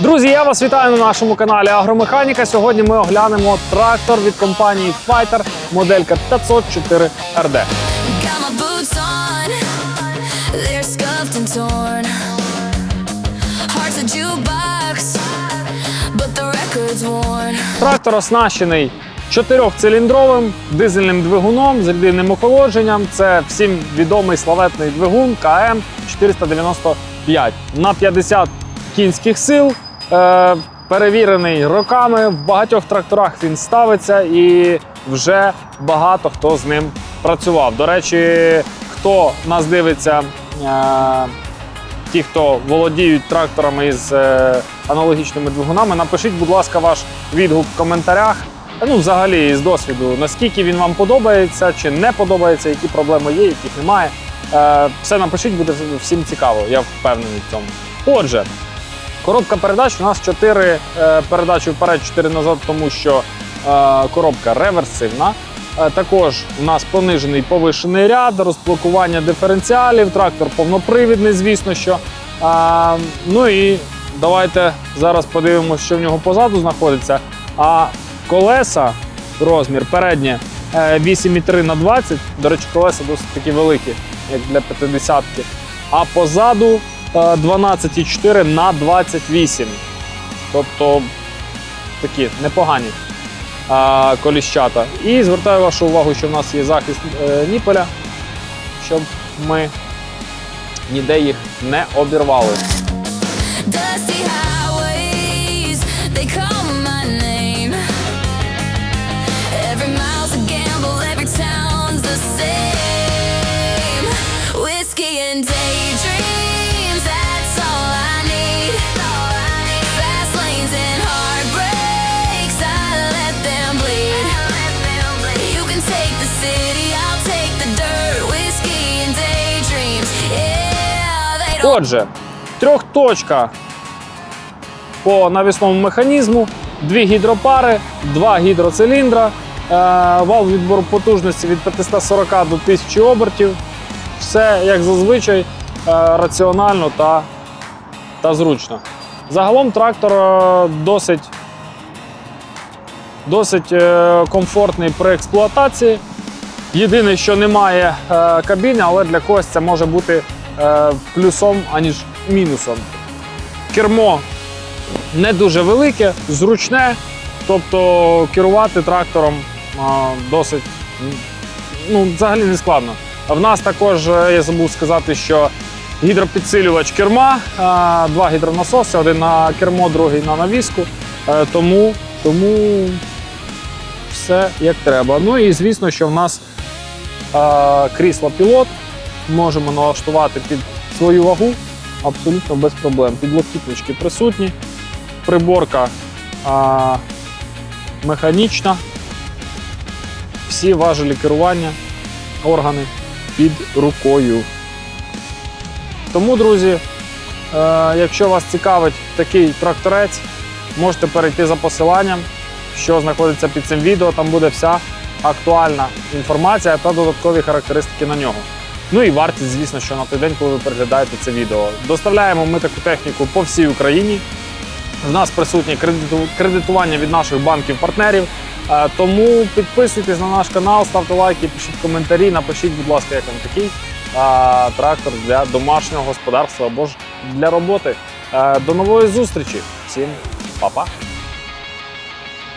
Друзі, я вас вітаю на нашому каналі Агромеханіка. Сьогодні ми оглянемо трактор від компанії Fighter, моделька 504 RD. Трактор оснащений чотирьохциліндровим дизельним двигуном з рідинним охолодженням. Це всім відомий славетний двигун КМ 495 на 50 кінських сил. Е, перевірений роками. В багатьох тракторах він ставиться і вже багато хто з ним працював. До речі, хто нас дивиться. Е, ті, хто володіють тракторами із е, аналогічними двигунами, напишіть, будь ласка, ваш відгук в коментарях. Ну, взагалі, з досвіду, наскільки він вам подобається чи не подобається, які проблеми є, яких немає. Е, все напишіть, буде всім цікаво, я впевнений в цьому. Отже, коробка передач у нас 4 е, передачі вперед, 4 назад, тому що е, коробка реверсивна. Е, Також у нас понижений повишений ряд, розблокування диференціалів, трактор повнопривідний, звісно що. Ну і давайте зараз подивимося, що в нього позаду знаходиться. А колеса, розмір переднє е, 8,3 на 20. До речі, колеса досить такі великі, як для 50-ки. А позаду 12,4 на 28. Тобто такі непогані а, коліщата. І звертаю вашу увагу, що в нас є захист е, ніпеля, щоб ми ніде їх не обірвали. Отже, трьохточка по навісному механізму, дві гідропари, два гідроциліндра, е, вал відбору потужності від 540 до 1000 обертів. Все як зазвичай, е, раціонально та, та зручно. Загалом трактор е, досить, досить комфортний при експлуатації. Єдине, що немає кабіни, але для когось це може бути плюсом, аніж мінусом. Кермо не дуже велике, зручне, тобто керувати трактором е, досить ну, взагалі не складно. В нас також, е, я забув сказати, що гідропідсилювач керма, е, два гідронасоси, один на кермо, другий на навіску. Е, Тому, тому все як треба. Ну і звісно, що в нас е, крісло пілот можемо налаштувати під свою вагу абсолютно без проблем. Підлокітнички присутні, приборка е, механічна, всі важелі керування, органи під рукою. Тому, друзі, е, якщо вас цікавить такий тракторець, можете перейти за посиланням, що знаходиться під цим відео. Там буде вся актуальна інформація та додаткові характеристики на нього. Ну і вартість, звісно, що на той день, коли ви переглядаєте це відео. Доставляємо ми таку техніку по всій Україні. В нас присутнє кредитування від наших банків-партнерів. Е, Тому підписуйтесь на наш канал, ставте лайки, пишіть коментарі, напишіть, будь ласка, як вам такий е, трактор для домашнього господарства або ж для роботи. Е, До нової зустрічі! Всім па-па!